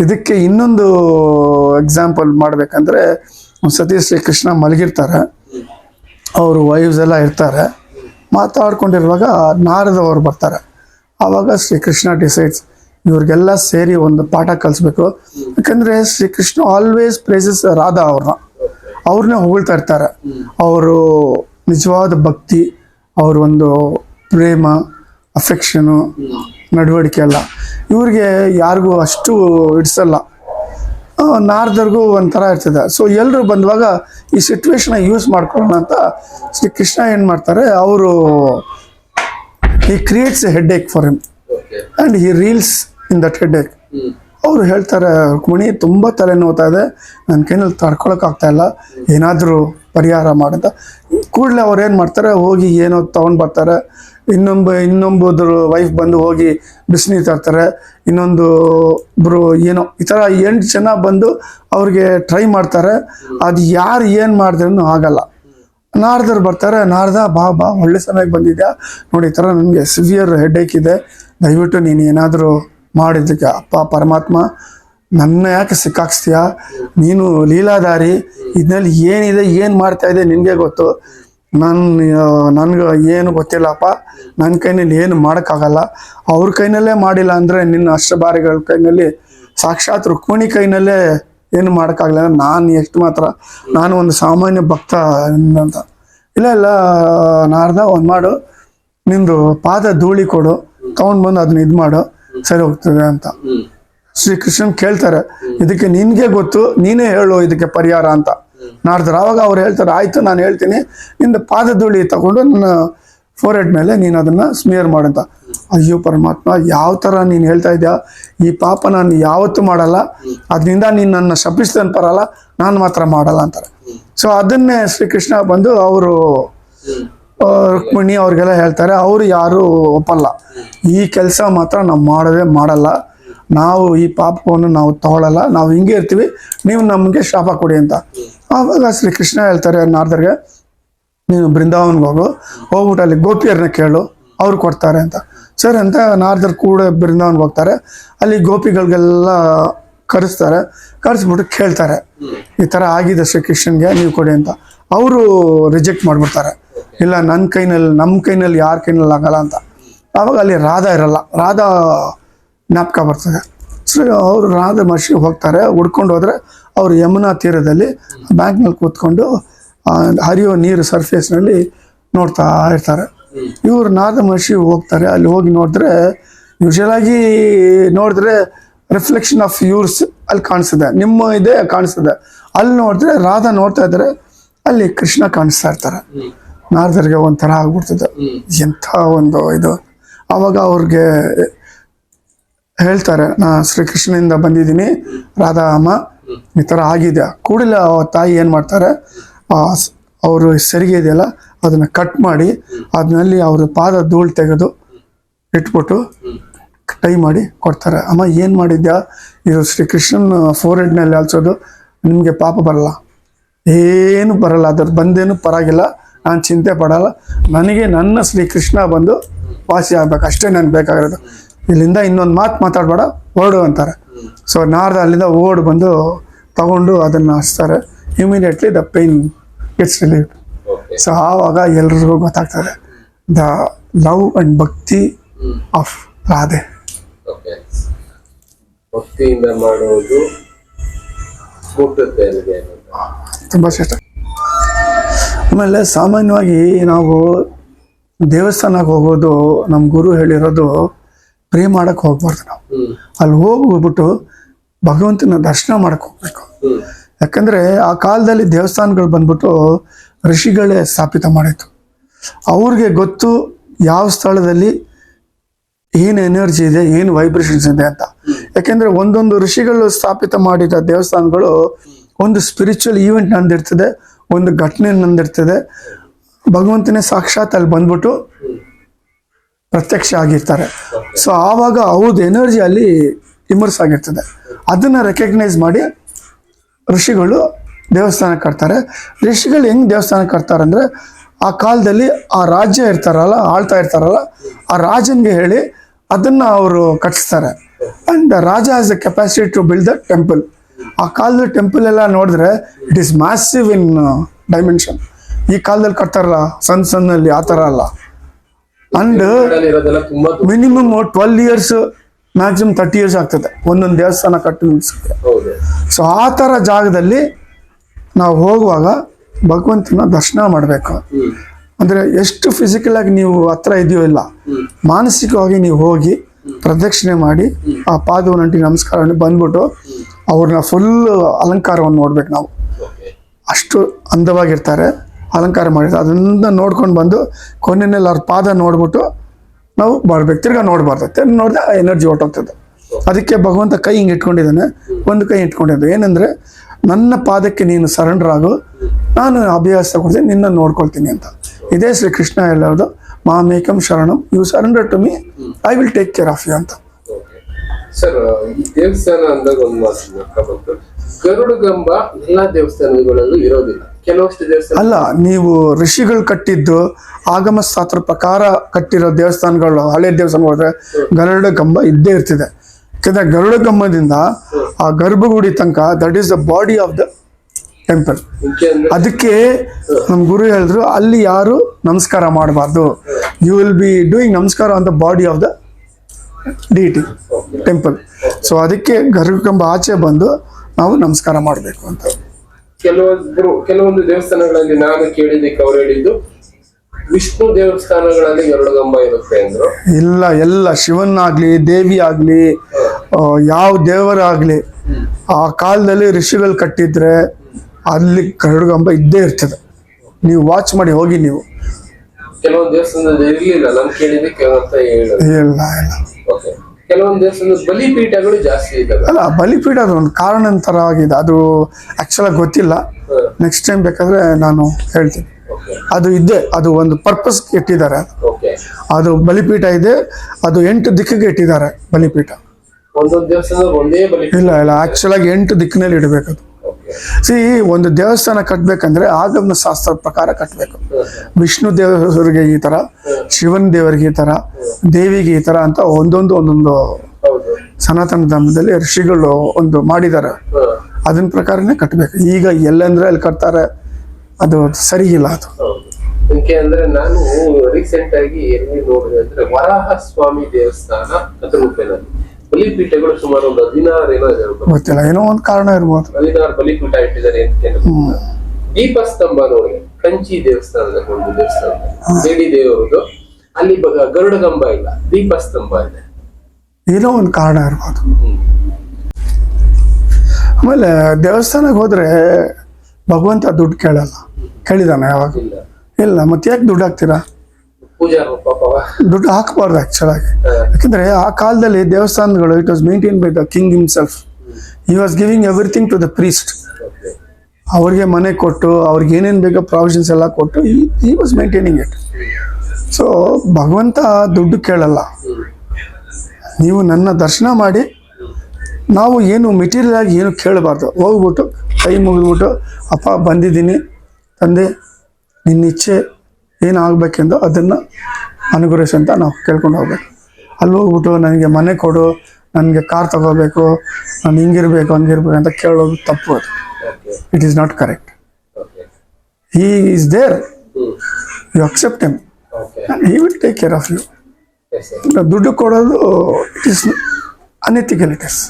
ಇದಕ್ಕೆ ಇನ್ನೊಂದು ಎಕ್ಸಾಂಪಲ್ ಮಾಡ್ಬೇಕಂದ್ರೆ ಸತಿ ಶ್ರೀಕೃಷ್ಣ ಮಲಗಿರ್ತಾರೆ. ಅವರು ವೈವ್ಸ್ ಎಲ್ಲ ಇರ್ತಾರೆ. ಮಾತಾಡ್ಕೊಂಡಿರುವಾಗ ನಾರದವರು ಬರ್ತಾರೆ. ಆವಾಗ ಶ್ರೀಕೃಷ್ಣ ಡಿಸೈಡ್ಸ್ ಇವ್ರಿಗೆಲ್ಲ ಸೇರಿ ಒಂದು ಪಾಠ ಕಲಿಸ್ಬೇಕು. ಯಾಕಂದ್ರೆ ಶ್ರೀಕೃಷ್ಣ ಆಲ್ವೇಸ್ ಪ್ರೇಸಸ್ ರಾಧಾ ಅವ್ರನ್ನ. ಅವ್ರನ್ನೇ ಹೊಗಳ್ತಾ ಇರ್ತಾರೆ. ಅವರು ನಿಜವಾದ ಭಕ್ತಿ, ಅವ್ರ ಒಂದು ಪ್ರೇಮ ಅಫೆಕ್ಷನು ನಡವಳಿಕೆ ಅಲ್ಲ. ಇವ್ರಿಗೆ ಯಾರಿಗೂ ಅಷ್ಟು ಇಡ್ಸಲ್ಲ ಆ, ನಾರದರ್ಗೂ ಒಂಥರ ಇರ್ತದೆ. ಸೊ ಎಲ್ಲರೂ ಬಂದಾಗ ಈ ಸಿಚುವೇಶನ್ ಯೂಸ್ ಮಾಡ್ಕೊಳ್ಳೋಣ ಅಂತ ಶ್ರೀ ಕೃಷ್ಣ ಏನು ಮಾಡ್ತಾರೆ ಅವರು ಈ creates a headache for him and ಈ reels in that headache ಅವರು ಹೇಳ್ತಾರೆ ರುಕ್ಮಿಣಿ ತುಂಬ ತಲೆನೋವ್ತಾ ಇದೆ. ನನ್ನ ಕೈನಲ್ಲಿ ತಡ್ಕೊಳಕ್ಕಾಗ್ತಾ ಇಲ್ಲ. ಏನಾದರೂ ಪರಿಹಾರ ಮಾಡಂತ ಕೂಡಲೇ ಅವ್ರು ಏನು ಮಾಡ್ತಾರೆ ಹೋಗಿ ಏನೋ ತೊಗೊಂಡು ಬರ್ತಾರೆ. ಇನ್ನೊಬ್ಬ ಇನ್ನೊಬ್ಬದ್ರ ವೈಫ್ ಬಂದು ಹೋಗಿ ಬಿಸಿನೀರು ತರ್ತಾರೆ. ಇನ್ನೊಂದು ಒಬ್ರು ಏನೋ, ಈ ಥರ ಎಂಟು ಜನ ಬಂದು ಅವ್ರಿಗೆ ಟ್ರೈ ಮಾಡ್ತಾರೆ. ಅದು ಯಾರು ಏನು ಮಾಡಿದ್ರೂ ಆಗಲ್ಲ. ನಾರ್ದರ್ ಬರ್ತಾರೆ, ನಾರ್ದ, ಬಾ ಬಾ, ಒಳ್ಳೆ ಸಮಯಕ್ಕೆ ಬಂದಿದ್ಯಾ? ನೋಡಿ, ಈ ಥರ ನನಗೆ ಸಿವಿಯರ್ ಹೆಡ್ಏಕ್ ಇದೆ. ದಯವಿಟ್ಟು ನೀನು ಏನಾದರೂ ಮಾಡಿದ್ದಕ್ಕೆ, ಅಪ್ಪ, ಪರಮಾತ್ಮ, ನನ್ನ ಯಾಕೆ ಸಿಕ್ಕಾಕ್ಸ್ತೀಯಾ? ನೀನು ಲೀಲಾಧಾರಿ ಇದನ್ನಲ್ಲಿ ಏನಿದೆ, ಏನು ಮಾಡ್ತಾ ಇದೆ ನಿನಗೆ ಗೊತ್ತು. ನನ್ನ ನನಗೆ ಏನು ಗೊತ್ತಿಲ್ಲಪ್ಪ. ನನ್ನ ಕೈನಲ್ಲಿ ಏನು ಮಾಡೋಕ್ಕಾಗಲ್ಲ. ಅವ್ರ ಕೈನಲ್ಲೇ ಮಾಡಿಲ್ಲ ಅಂದರೆ ನಿನ್ನ ಅಷ್ಟಭಾರಿಗಳ ಕೈನಲ್ಲಿ ಸಾಕ್ಷಾತ್ ರುಕ್ಮಿಣಿ ಕೈನಲ್ಲೇ ಏನು ಮಾಡೋಕ್ಕಾಗಲ್ಲ ನಾನು ಎಷ್ಟು ಮಾತ್ರ ನಾನು ಒಂದು ಸಾಮಾನ್ಯ ಭಕ್ತ ಅಂತ. ಇಲ್ಲ ಇಲ್ಲ ನಾರ್ದ ಒಂದು ಮಾಡು. ನಿಂದು ಪಾದ ಧೂಳಿ ಕೊಡು. ತಗೊಂಡು ಬಂದು ಅದನ್ನ ಇದು ಮಾಡು. ಸರಿ ಹೋಗ್ತದೆ ಅಂತ. ಶ್ರೀ ಕೃಷ್ಣನ್ ಕೇಳ್ತಾರೆ ಇದಕ್ಕೆ ನಿನಗೆ ಗೊತ್ತು ನೀನೇ ಹೇಳು ಇದಕ್ಕೆ ಪರಿಹಾರ ಅಂತ. ನಾಡ್ತಾರೆ ಆವಾಗ ಅವ್ರು ಹೇಳ್ತಾರೆ, ಆಯಿತು, ನಾನು ಹೇಳ್ತೀನಿ. ನಿಂದ ಪಾದ ಧೂಳಿ ತಗೊಂಡು ನನ್ನ ಫೋರ್ ಮೇಲೆ ನೀನು ಅದನ್ನು ಸ್ಮಿಯರ್ ಮಾಡಂತ ಅಯ್ಯೋ, ಪರಮಾತ್ಮ, ಯಾವ ಥರ ನೀನು ಹೇಳ್ತಾ ಇದ್ದೀಯ ಈ ಪಾಪ ನಾನು ಯಾವತ್ತೂ ಮಾಡಲ್ಲ. ಅದರಿಂದ ನೀನು ನನ್ನ ಶಪಿಸ್ತಾನೆ ಬರಲ್ಲ ನಾನು ಮಾತ್ರ ಮಾಡಲ್ಲ, ಅಂತಾರೆ. ಸೊ ಅದನ್ನೇ ಶ್ರೀಕೃಷ್ಣ ಬಂದು ಅವರು ರುಕ್ಮಿಣಿ ಅವ್ರಿಗೆಲ್ಲ ಹೇಳ್ತಾರೆ. ಅವರು ಯಾರು ಒಪ್ಪಲ್ಲ. ಈ ಕೆಲಸ ಮಾತ್ರ ನಾವು ಮಾಡೋದೇ ಮಾಡಲ್ಲ. ನಾವು ಈ ಪಾಪವನ್ನು ನಾವು ತಗೊಳ್ಳಲ್ಲ, ನಾವು ಹಿಂಗೆ ಇರ್ತೀವಿ, ನೀವು ನಮಗೆ ಶಾಪ ಕೊಡಿ ಅಂತ. ಆವಾಗ ಶ್ರೀ ಕೃಷ್ಣ ಹೇಳ್ತಾರೆ, ನಾರ್ದರ್ಗೆ, ನೀನು ಬೃಂದಾವನ್ಗೆ ಹೋಗು, ಹೋಗ್ಬಿಟ್ಟು ಅಲ್ಲಿ ಗೋಪಿಯರನ್ನ ಕೇಳು, ಅವ್ರು ಕೊಡ್ತಾರೆ ಅಂತ. ಸರ್ ಅಂತ ನಾರ್ದರ್ ಕೂಡ ಬೃಂದಾವನ್ಗೆ ಹೋಗ್ತಾರೆ. ಅಲ್ಲಿ ಗೋಪಿಗಳಿಗೆಲ್ಲ ಕರೆಸ್ತಾರೆ, ಕರೆಸ್ಬಿಟ್ಟು ಕೇಳ್ತಾರೆ, ಈ ಥರ ಆಗಿದೆ ಶ್ರೀಕೃಷ್ಣನ್ಗೆ, ನೀವು ಕೊಡಿ ಅಂತ. ಅವರು ರಿಜೆಕ್ಟ್ ಮಾಡಿಬಿಡ್ತಾರೆ. ಇಲ್ಲ, ನನ್ನ ಕೈನಲ್ಲಿ, ನಮ್ಮ ಕೈನಲ್ಲಿ ಯಾರ ಕೈನಲ್ಲಿ ಆಗಲ್ಲ ಅಂತ. ಆವಾಗ ಅಲ್ಲಿ ರಾಧಾ ಇರಲ್ಲ. ರಾಧಾ ಜ್ಞಾಪಕ ಬರ್ತದೆ. ಸೊ ಅವರು ರಾಧಾ ಮಹರ್ಷಿ ಹೋಗ್ತಾರೆ ಹುಡ್ಕೊಂಡು ಹೋದರೆ ಅವರು ಯಮುನಾ ತೀರದಲ್ಲಿ ಬ್ಯಾಂಕ್ನಲ್ಲಿ ಕೂತ್ಕೊಂಡು ಹರಿಯೋ ನೀರು ಸರ್ಫೇಸ್ನಲ್ಲಿ ನೋಡ್ತಾ ಇರ್ತಾರೆ. ಇವರು ನಾರದ ಮಹರ್ಷಿ ಹೋಗ್ತಾರೆ ಅಲ್ಲಿ ಹೋಗಿ ನೋಡಿದ್ರೆ ಯೂಶಲ್ ಆಗಿ ನೋಡಿದ್ರೆ ರಿಫ್ಲೆಕ್ಷನ್ ಆಫ್ ಯೂರ್ಸ್ ಅಲ್ಲಿ ಕಾಣಿಸ್ತದೆ ನಿಮ್ಮ ಇದೆ ಕಾಣಿಸ್ತದೆ. ಅಲ್ಲಿ ನೋಡಿದ್ರೆ ರಾಧಾ ನೋಡ್ತಾ ಇದ್ದಾರೆ ಅಲ್ಲಿ ಕೃಷ್ಣ ಕಾಣಿಸ್ತಾ ಇರ್ತಾರೆ. ನಾರದರಿಗೆ ಒಂಥರ ಆಗ್ಬಿಡ್ತದೆ. ಎಂಥ ಒಂದು ಇದು. ಆವಾಗ ಅವ್ರಿಗೆ ಹೇಳ್ತಾರೆ, ನಾ ಶ್ರೀಕೃಷ್ಣನಿಂದ ಬಂದಿದ್ದೀನಿ ರಾಧಾ ಅಮ್ಮ ಈ ಥರ ಆಗಿದೆ. ಕೂಡಲೇ ತಾಯಿ ಏನು ಮಾಡ್ತಾರೆ ಅವರು ಸರಿಗೆ ಇದೆಯಲ್ಲ, ಅದನ್ನು ಕಟ್ ಮಾಡಿ ಅದನ್ನಲ್ಲಿ ಅವ್ರ ಪಾದ ಧೂಳು ತೆಗೆದು ಇಟ್ಬಿಟ್ಟು ಟೈ ಮಾಡಿ ಕೊಡ್ತಾರೆ. ಅಮ್ಮ, ಏನು ಮಾಡಿದ್ಯಾ? ಇದು ಶ್ರೀಕೃಷ್ಣನ ಫೋರ್ ಹೆಡ್ನಲ್ಲಿ ಅಲ್ಸೋದು ನಿಮಗೆ ಪಾಪ ಬರಲ್ಲ. ಏನು ಬರಲ್ಲ, ಅದ್ರ ಬಂದೇನು ಪರವಾಗಿಲ್ಲ, ನಾನು ಚಿಂತೆ ಪಡಲ್ಲ. ನನಗೆ ನನ್ನ ಶ್ರೀಕೃಷ್ಣ ಬಂದು ವಾಸಿ ಆಗ್ಬೇಕು, ಅಷ್ಟೇ ನನಗೆ ಬೇಕಾಗಿರೋದು. ಇಲ್ಲಿಂದ ಇನ್ನೊಂದು ಮಾತು ಮಾತಾಡಬೇಡ ಓಡು ಅಂತಾರೆ. ಸೊ ನಾರ್ದ ಅಲ್ಲಿಂದ ಓಡ್ ಬಂದು ತಗೊಂಡು ಅದನ್ನು ಹಚ್ತಾರೆ. Immediately the pain it's relieve so ಆವಾಗ ಎಲ್ರಿಗೂ ಗೊತ್ತಾಗ್ತದೆ. The love and bhakti of Radhe ಭಕ್ತಿಯಿಂದ. ತುಂಬ ಶ್ರೇಷ್ಠ. ಆಮೇಲೆ ಸಾಮಾನ್ಯವಾಗಿ ನಾವು ದೇವಸ್ಥಾನಕ್ಕೆ ಹೋಗೋದು ನಮ್ಮ ಗುರು ಹೇಳಿರೋದು ಪ್ರೇ ಮಾಡಕ್ಕೆ ಹೋಗ್ಬಾರ್ದು ನಾವು. ಅಲ್ಲಿ ಹೋಗ್ಬಿಟ್ಟು ಭಗವಂತನ ದರ್ಶನ ಮಾಡಕ್ಕೆ ಹೋಗ್ಬೇಕು. ಯಾಕಂದ್ರೆ ಆ ಕಾಲದಲ್ಲಿ ದೇವಸ್ಥಾನಗಳು ಬಂದ್ಬಿಟ್ಟು ಋಷಿಗಳೇ ಸ್ಥಾಪಿತ ಮಾಡಿತ್ತು ಅವ್ರಿಗೆ ಗೊತ್ತು ಯಾವ ಸ್ಥಳದಲ್ಲಿ ಏನು ಎನರ್ಜಿ ಇದೆ, ಏನು ವೈಬ್ರೇಷನ್ಸ್ ಇದೆ ಅಂತ. ಯಾಕೆಂದ್ರೆ ಒಂದೊಂದು ಋಷಿಗಳು ಸ್ಥಾಪಿತ ಮಾಡಿದ ದೇವಸ್ಥಾನಗಳು ಒಂದು ಸ್ಪಿರಿಚುವಲ್ ಈವೆಂಟ್ ನಂದಿರ್ತದೆ, ಒಂದು ಘಟನೆ ನಂದಿರ್ತದೆ. ಭಗವಂತನೇ ಸಾಕ್ಷಾತ್ ಅಲ್ಲಿ ಬಂದ್ಬಿಟ್ಟು ಪ್ರತ್ಯಕ್ಷ ಆಗಿರ್ತಾರೆ. ಸೊ ಆವಾಗ ಅವ್ರದ್ದು ಎನರ್ಜಿ ಅಲ್ಲಿ ಇಮರ್ಸ್ ಆಗಿರ್ತದೆ. ಅದನ್ನ ರೆಕಗ್ನೈಸ್ ಮಾಡಿ ಋಷಿಗಳು ದೇವಸ್ಥಾನ ಕಟ್ತಾರೆ. ಋಷಿಗಳು ಹೆಂಗ್ ದೇವಸ್ಥಾನ ಕಟ್ತಾರೆ ಅಂದ್ರೆ ಆ ಕಾಲದಲ್ಲಿ ಆ ರಾಜ್ಯ ಇರ್ತಾರಲ್ಲ, ಆಳ್ತಾ ಇರ್ತಾರಲ್ಲ, ಆ ರಾಜನ್ಗೆ ಹೇಳಿ ಅದನ್ನ ಅವರು ಕಟ್ಟಿಸ್ತಾರೆ. And raja has the capacity to build the temple ಆ ಕಾಲದ ಟೆಂಪಲ್ ಎಲ್ಲ ನೋಡಿದ್ರೆ it is massive in dimension ಈ ಕಾಲದಲ್ಲಿ ಕಟ್ತಾರಲ್ಲ, ಸಣ್ಣ ಸಣ್ಣಲ್ಲಿ, ಆ ಥರ ಅಲ್ಲ. And minimum twelve years maximum thirty years ಆಗ್ತದೆ. ಒಂದೊಂದು ದೇವಸ್ಥಾನ ಕಟ್ಟಿ ನಿಲ್ಸಕ್ಕೆ. ಸೊ ಆ ಥರ ಜಾಗದಲ್ಲಿ ನಾವು ಹೋಗುವಾಗ ಭಗವಂತನ ದರ್ಶನ ಮಾಡಬೇಕು. ಅಂದರೆ ಎಷ್ಟು ಫಿಸಿಕಲ್ ಆಗಿ ನೀವು ಹತ್ರ ಇದೆಯೋ ಇಲ್ಲ ಮಾನಸಿಕವಾಗಿ ನೀವು ಹೋಗಿ ಪ್ರದಕ್ಷಿಣೆ ಮಾಡಿ ಆ ಪಾದವನಂಟಿ ನಮಸ್ಕಾರ ಬಂದ್ಬಿಟ್ಟು ಅವ್ರನ್ನ ಫುಲ್ ಅಲಂಕಾರವನ್ನು ನೋಡ್ಬೇಕು ನಾವು. ಅಷ್ಟು ಅಂದವಾಗಿರ್ತಾರೆ. ಅಲಂಕಾರ ಮಾಡಿದ್ರು. ಅದನ್ನ ನೋಡ್ಕೊಂಡು ಬಂದು ಕೊನೆಯಲ್ಲಿ ಅವ್ರ ಪಾದ ನೋಡ್ಬಿಟ್ಟು ನಾವು ಬರ್ಬೇಕು. ತಿರ್ಗಾ ನೋಡ್ಬಾರ್ದು. ತಿರ್ಗಿ ನೋಡಿದ್ರೆ ಆ ಎನರ್ಜಿ ಹೊಟ್ಟೋಗ್ತದೆ ಅದಕ್ಕೆ ಭಗವಂತ ಕೈ ಹಿಂಗೆ ಇಟ್ಕೊಂಡಿದ್ದಾನೆ. ಒಂದು ಕೈ ಇಟ್ಕೊಂಡಿದ್ದು ಏನಂದ್ರೆ ನನ್ನ ಪಾದಕ್ಕೆ ನೀನು ಸರೆಂಡರ್ ಆಗು. ನಾನು ಅಭ್ಯಾಸ ಕೊಡ್ತೀನಿ ನಿನ್ನ ನೋಡ್ಕೊಳ್ತೀನಿ ಅಂತ. ಇದೇ ಶ್ರೀ ಕೃಷ್ಣ ಹೇಳೋದು ಮಾಮೇಕಂ ಶರಣಂ. You surrender to me I will take care of you ಅಂತ. ಸರ್ ಈ ಗರುಡಗಂಬ ಎಲ್ಲಾ ದೇವಸ್ಥಾನಗಳಲ್ಲೂ ಇರೋದಿಲ್ಲ. ಅಲ್ಲ ನೀವು ಋಷಿಗಳು ಕಟ್ಟಿದ್ದು ಆಗಮ ಶಾಸ್ತ್ರ ಪ್ರಕಾರ ಕಟ್ಟಿರೋ ದೇವಸ್ಥಾನಗಳು ಹಳೆ ದೇವಸ್ಥಾನ ಹೋದ್ರೆ ಗರುಡ ಕಂಬ ಇದ್ದೇ ಇರ್ತಿದೆ. ಯಾಕಂದ್ರೆ ಗರುಡ ಕಂಬದಿಂದ ಆ ಗರ್ಭಗುಡಿ ತನಕ that is the body of the temple ಅದಕ್ಕೆ ನಮ್ಮ ಗುರು ಹೇಳಿದ್ರು ಅಲ್ಲಿ ಯಾರು ನಮಸ್ಕಾರ ಮಾಡಬಾರ್ದು. You will be doing namaskara on the body of the deity temple so ಅದಕ್ಕೆ ಗರ್ಭ ಕಂಬ ಆಚೆ ಬಂದು ನಾವು ನಮಸ್ಕಾರ ಮಾಡಬೇಕು ಅಂತ. ಕೆಲವೊಬ್ರು ಕೆಲವೊಂದು ದೇವಸ್ಥಾನಗಳಲ್ಲಿ ನಾನು ಕೇಳಿದ್ದಕ್ಕೆ ಅವ್ರು ಹೇಳಿದ್ದು ವಿಷ್ಣು ದೇವಸ್ಥಾನಗಳಲ್ಲಿ ಗರುಡಗಂಬ ಇರುತ್ತೆ ಅಂದ್ರು. ಇಲ್ಲ ಎಲ್ಲ ಶಿವನಾಗ್ಲಿ ದೇವಿ ಆಗ್ಲಿ ಯಾವ ದೇವರಾಗ್ಲಿ ಆ ಕಾಲದಲ್ಲಿ ಋಷಿಗಳು ಕಟ್ಟಿದ್ರೆ ಅಲ್ಲಿ ಗರುಡಗಂಬ ಇದ್ದೇ ಇರ್ತದೆ. ನೀವು ವಾಚ್ ಮಾಡಿ ಹೋಗಿ ನೀವು. ಕೆಲವೊಂದು ದೇವಸ್ಥಾನದಲ್ಲಿ ಇರ್ಲಿಲ್ಲ ನಾನು ಕೇಳಿದ್ದಕ್ಕೆ ಅಂತ ಇಲ್ಲ ಇಲ್ಲ. ಓಕೆ ಕೆಲವೊಂದು ದೇವಸ್ಥಾನದ ಬಲಿಪೀಠಗಳು ಜಾಸ್ತಿ ಇದ್ದಾವೆ. ಅಲ್ಲ ಬಲಿಪೀಠ ಅದು ಒಂದು ಕಾರಣಾಂತರ ಆಗಿದೆ. ಅದು ಆಕ್ಚುಲಾಗಿ ಗೊತ್ತಿಲ್ಲ. ನೆಕ್ಸ್ಟ್ ಟೈಮ್ ಬೇಕಾದ್ರೆ ನಾನು ಹೇಳ್ತೀನಿ. ಅದು ಇದೆ. ಅದು ಒಂದು ಪರ್ಪಸ್ ಇಟ್ಟಿದ್ದಾರೆ. ಅದು ಬಲಿಪೀಠ ಇದೆ. ಅದು ಎಂಟು ದಿಕ್ಕಿಗೆ ಇಟ್ಟಿದ್ದಾರೆ ಬಲಿಪೀಠ. ಇಲ್ಲ ಇಲ್ಲ. ಆಕ್ಚುಲಾಗಿ ಎಂಟು ದಿಕ್ಕಿನಲ್ಲಿ ಇಡಬೇಕು ಅದು. ಓಕೆ ಸಿ ಒಂದು ದೇವಸ್ಥಾನ ಕಟ್ಟಬೇಕಂದ್ರೆ ಆಗಮನ ಶಾಸ್ತ್ರ ಪ್ರಕಾರ ಕಟ್ಟಬೇಕು ವಿಷ್ಣು ದೇವರಿಗೆ ಈ ಥರ ಶಿವನ ದೇವರಿಗೆ ಈ ಥರ ದೇವಿಗೆ ಈ ಥರ ಅಂತ ಒಂದೊಂದು ಒಂದೊಂದು ಸನಾತನ ಧರ್ಮದಲ್ಲಿ ಋಷಿಗಳು ಒಂದು ಮಾಡಿದ್ದಾರೆ ಅದನ್ನ ಪ್ರಕಾರನೇ ಕಟ್ಟಬೇಕು ಈಗ ಎಲ್ಲಂದ್ರೆ ಅಲ್ಲಿ ಕಟ್ತಾರೆ ಅದು ಸರಿ ಇಲ್ಲ ಅದು ಯಾಕೆ ಅಂದ್ರೆ ನಾನು ರೀಸೆಂಟ್ ಆಗಿ ಎಲ್ಲಿ ನೋಡಿದೆ ಅಂದ್ರೆ ವರಾಹ ಸ್ವಾಮಿ ದೇವಸ್ಥಾನ ಕತರುಪೇನಲ್ಲಿ ಬಲಿಪೀಠಗಳು ಸುಮಾರು ಒಂದು ಹದಿನಾರು ಏನೋ ಗೊತ್ತಿಲ್ಲ ಏನೋ ಒಂದು ಕಾರಣ ಇರ್ಬೋದು. ಹದಿನಾರು ಬಲಿಪೀಠ ಇಟ್ಟಿದ್ದಾರೆ ಅಂತ ದೀಪಸ್ತಂಭ ನೋಡಿ ಕಂಚಿ ದೇವಸ್ಥಾನದ ಒಂದು ದೇವಸ್ಥಾನ. ದೇಡಿ ದೇವರದು. ಅಲ್ಲಿ ಗರುಡ ಗರುಡಗಂಬ ಇಲ್ಲ ದೀಪಸ್ತಂಭ ಇದೆ. ಏನೋ ಒಂದು ಕಾರಣ ಇರ್ಬೋದು. ಆಮೇಲೆ ದೇವಸ್ಥಾನಕ್ಕೆ ಹೋದ್ರೆ ಭಗವಂತ ದುಡ್ಡು ಕೇಳಲ್ಲ. ಕೇಳಿದಾನೆ ಯಾವಾಗ? ಇಲ್ಲ. ಮತ್ತೆ ಯಾಕೆ ದುಡ್ಡು ಹಾಕ್ತೀರಾ? ಪೂಜಾ ದುಡ್ಡು ಹಾಕಬಾರ್ದು ಆ್ಯಕ್ಚುಲಾಗಿ ಯಾಕೆಂದರೆ ಆ ಕಾಲದಲ್ಲಿ ದೇವಸ್ಥಾನಗಳು it was maintain by the king himself he was giving everything to the priest ಅವ್ರಿಗೆ ಮನೆ ಕೊಟ್ಟು, ಅವ್ರಿಗೆ ಏನೇನು ಬೇಕೋ ಪ್ರಾವಿಷನ್ಸ್ ಎಲ್ಲ ಕೊಟ್ಟು ಈ ವಾಸ್ ಮೇಂಟೈನಿಂಗ್ ಇಟ್ ಸೊ ಭಗವಂತ ದುಡ್ಡು ಕೇಳಲ್ಲ. ನೀವು ನನ್ನ ದರ್ಶನ ಮಾಡಿ, ನಾವು ಏನು ಮೆಟೀರಿಯಲ್ ಆಗಿ ಏನು ಕೇಳಬಾರ್ದು. ಹೋಗ್ಬಿಟ್ಟು, ಕೈ ಮುಗಿದ್ಬಿಟ್ಟು, ಅಪ್ಪ ಬಂದಿದ್ದೀನಿ, ತಂದೆ, ನಿನ್ನ ಇಚ್ಛೆ ಏನಾಗಬೇಕೆಂದು ಅದನ್ನು ಅನುಗ್ರಹಿಸು ಅಂತ ನಾವು ಕೇಳ್ಕೊಂಡು ಹೋಗ್ಬೇಕು. ಅಲ್ಲಿ ಹೋಗ್ಬಿಟ್ಟು ನನಗೆ ಮನೆ ಕೊಡು ನನಗೆ ಕಾರ್ ತಗೋಬೇಕು ನಾನು ಹಿಂಗಿರ್ಬೇಕು ಹಂಗಿರ್ಬೇಕು ಅಂತ ಕೇಳೋದು ತಪ್ಪು ಅದು. ಇಟ್ ಈಸ್ ನಾಟ್ ಕರೆಕ್ಟ್ ಈ ಹೀ is there you accept M he will take care of you ದುಡ್ಡು ಕೊಡೋದು it is unethical it is